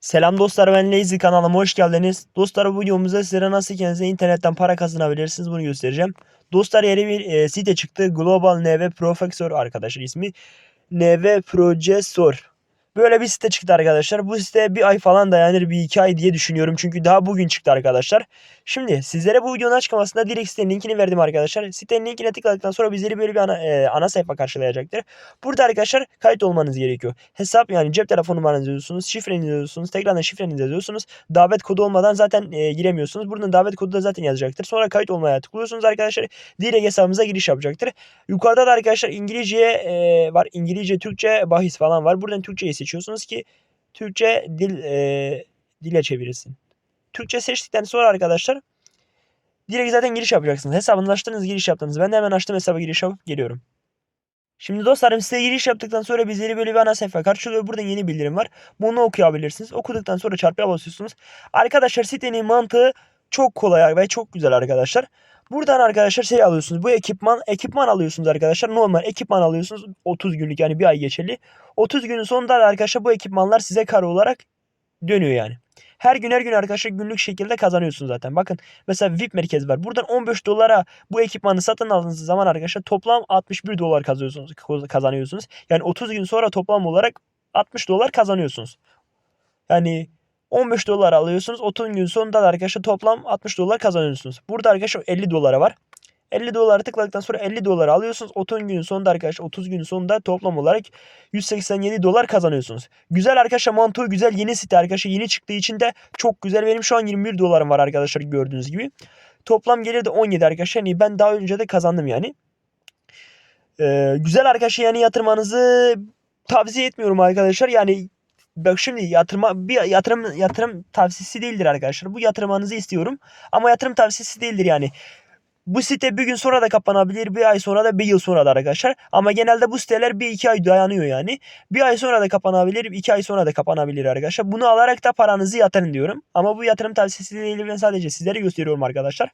Selam dostlar ben Lazy kanalıma hoş geldiniz. Dostlar bu videomuzda sizlere nasıl kendinize internetten para kazanabilirsiniz bunu göstereceğim. Dostlar yeni bir e, site çıktı. Global NV Professor arkadaşlar ismi. NV Professor. Böyle bir site çıktı arkadaşlar. Bu site bir ay falan dayanır bir iki ay diye düşünüyorum. Çünkü daha bugün çıktı arkadaşlar. Şimdi sizlere bu videonun açıklamasında direkt sitenin linkini verdim arkadaşlar. Sitenin linkine tıkladıktan sonra bizleri böyle bir ana, e, ana sayfa karşılayacaktır. Burada arkadaşlar kayıt olmanız gerekiyor. Hesap yani cep telefon numaranızı yazıyorsunuz. Şifrenizi yazıyorsunuz. Tekrardan şifrenizi yazıyorsunuz. Davet kodu olmadan zaten e, giremiyorsunuz. Buradan davet kodu da zaten yazacaktır. Sonra kayıt olmaya tıklıyorsunuz arkadaşlar. Direkt hesabımıza giriş yapacaktır. Yukarıda da arkadaşlar İngilizce e, var. İngilizce, Türkçe bahis falan var. Buradan Türkçeyi seçiyorsunuz ki Türkçe dil e, dile çevirilsin. Türkçe seçtikten sonra arkadaşlar direkt zaten giriş yapacaksınız. Hesabınızı açtınız, giriş yaptınız. Ben de hemen açtım hesaba giriş yapıp geliyorum. Şimdi dostlarım size giriş yaptıktan sonra bizleri böyle bir ana sayfa karşılıyor. Buradan yeni bildirim var. Bunu okuyabilirsiniz. Okuduktan sonra çarpıya basıyorsunuz. Arkadaşlar sitenin mantığı çok kolay ve çok güzel arkadaşlar. Buradan arkadaşlar şey alıyorsunuz. Bu ekipman ekipman alıyorsunuz arkadaşlar. Normal ekipman alıyorsunuz. 30 günlük yani bir ay geçerli. 30 günün sonunda da arkadaşlar bu ekipmanlar size kare olarak dönüyor yani. Her gün her gün arkadaşlar günlük şekilde kazanıyorsunuz zaten. Bakın mesela VIP merkez var. Buradan 15 dolara bu ekipmanı satın aldığınız zaman arkadaşlar toplam 61 dolar kazanıyorsunuz. kazanıyorsunuz. Yani 30 gün sonra toplam olarak 60 dolar kazanıyorsunuz. Yani 15 dolar alıyorsunuz. 30 gün sonunda da arkadaşlar toplam 60 dolar kazanıyorsunuz. Burada arkadaşlar 50 dolara var. 50 dolara tıkladıktan sonra 50 dolar alıyorsunuz. 30 günün sonunda arkadaşlar 30 günün sonunda toplam olarak 187 dolar kazanıyorsunuz. Güzel arkadaşlar mantığı güzel yeni site arkadaşlar yeni çıktığı için de çok güzel. Benim şu an 21 dolarım var arkadaşlar gördüğünüz gibi. Toplam gelir de 17 arkadaşlar. Yani ben daha önce de kazandım yani. Ee, güzel arkadaşlar yani yatırmanızı tavsiye etmiyorum arkadaşlar. Yani bak şimdi yatırma bir yatırım yatırım tavsiyesi değildir arkadaşlar. Bu yatırmanızı istiyorum ama yatırım tavsiyesi değildir yani. Bu site bir gün sonra da kapanabilir, bir ay sonra da bir yıl sonra da arkadaşlar. Ama genelde bu siteler bir iki ay dayanıyor yani. Bir ay sonra da kapanabilir, iki ay sonra da kapanabilir arkadaşlar. Bunu alarak da paranızı yatırın diyorum. Ama bu yatırım tavsiyesi değil ben sadece sizlere gösteriyorum arkadaşlar.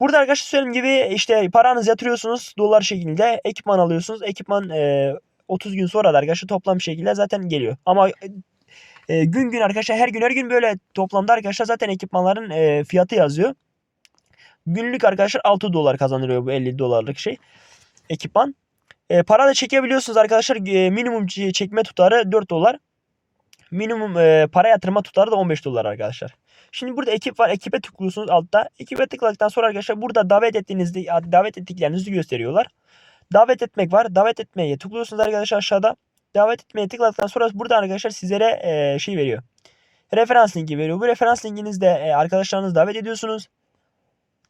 Burada arkadaşlar söylediğim gibi işte paranızı yatırıyorsunuz dolar şeklinde ekipman alıyorsunuz. Ekipman e, 30 gün sonra da arkadaşlar toplam şekilde zaten geliyor. Ama e, gün gün arkadaşlar her gün her gün böyle toplamda arkadaşlar zaten ekipmanların e, fiyatı yazıyor. Günlük arkadaşlar 6 dolar kazanılıyor bu 50 dolarlık şey. Ekipman. E, para da çekebiliyorsunuz arkadaşlar. E, minimum çekme tutarı 4 dolar. Minimum e, para yatırma tutarı da 15 dolar arkadaşlar. Şimdi burada ekip var. Ekibe tıklıyorsunuz altta. Ekibe tıkladıktan sonra arkadaşlar burada davet ettiğinizde davet ettiklerinizi gösteriyorlar. Davet etmek var. Davet etmeye tıklıyorsunuz arkadaşlar aşağıda. Davet etmeye tıkladıktan sonra burada arkadaşlar sizlere e, şey veriyor. Referans linki veriyor. Bu referans linkinizde e, arkadaşlarınızı davet ediyorsunuz.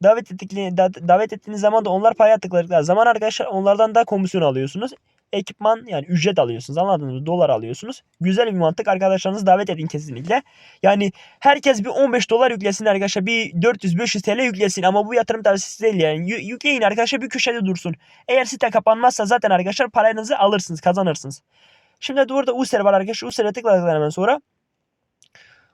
Davet, ettikleri, davet ettiğiniz zaman da onlar paya tıkladıkları zaman arkadaşlar onlardan da komisyon alıyorsunuz. Ekipman yani ücret alıyorsunuz anladınız mı? Dolar alıyorsunuz. Güzel bir mantık arkadaşlarınızı davet edin kesinlikle. Yani herkes bir 15 dolar yüklesin arkadaşlar. Bir 400-500 TL yüklesin ama bu yatırım tavsiyesi değil yani. Y- yükleyin arkadaşlar bir köşede dursun. Eğer site kapanmazsa zaten arkadaşlar paranızı alırsınız kazanırsınız. Şimdi burada User var arkadaşlar. User'e tıkladıktan hemen sonra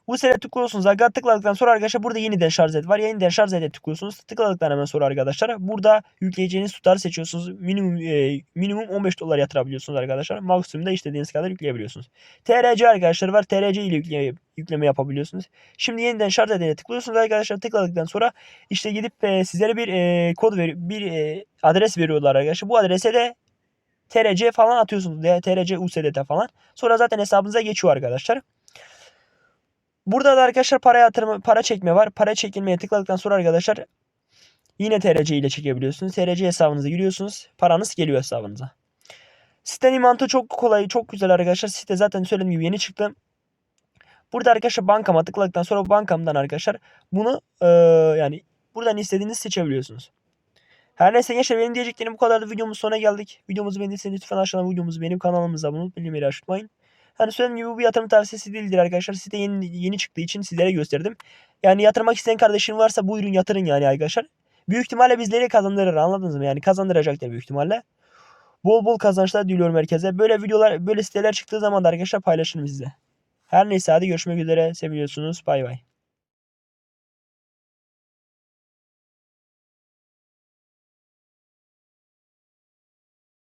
bu sene tıklıyorsunuz. Aga tıkladıktan sonra arkadaşlar burada yeniden şarj et var. Yeniden şarj ete tıklıyorsunuz. Tıkladıktan hemen sonra arkadaşlar burada yükleyeceğiniz tutarı seçiyorsunuz. Minimum e, minimum 15 dolar yatırabiliyorsunuz arkadaşlar. Maksimum da istediğiniz kadar yükleyebiliyorsunuz. TRC arkadaşlar var. TRC ile yükle, yükleme yapabiliyorsunuz. Şimdi yeniden şarj edene tıklıyorsunuz arkadaşlar. Tıkladıktan sonra işte gidip e, sizlere bir e, kod ver bir e, adres veriyorlar arkadaşlar. Bu adrese de TRC falan atıyorsunuz. TRC USDT falan. Sonra zaten hesabınıza geçiyor arkadaşlar. Burada da arkadaşlar para yatırma, para çekme var. Para çekilmeye tıkladıktan sonra arkadaşlar yine TRC ile çekebiliyorsunuz. TRC hesabınıza giriyorsunuz. Paranız geliyor hesabınıza. Sitenin mantığı çok kolay, çok güzel arkadaşlar. Site zaten söylediğim gibi yeni çıktı. Burada arkadaşlar bankama tıkladıktan sonra bankamdan arkadaşlar bunu e, yani buradan istediğinizi seçebiliyorsunuz. Her neyse gençler benim diyeceklerim bu kadardı. Videomuz sonuna geldik. Videomuzu beğendiyseniz lütfen aşağıdan videomuzu benim kanalımıza abone olup bildirimleri açmayın. Hani söylediğim gibi bu bir yatırım tavsiyesi değildir arkadaşlar. Site yeni, yeni çıktığı için sizlere gösterdim. Yani yatırmak isteyen kardeşin varsa bu ürün yatırın yani arkadaşlar. Büyük ihtimalle bizleri kazandırır anladınız mı? Yani kazandıracaktır büyük ihtimalle. Bol bol kazançlar diliyorum herkese. Böyle videolar, böyle siteler çıktığı zaman da arkadaşlar paylaşırım size. Her neyse hadi görüşmek üzere. Seviyorsunuz. Bay bay.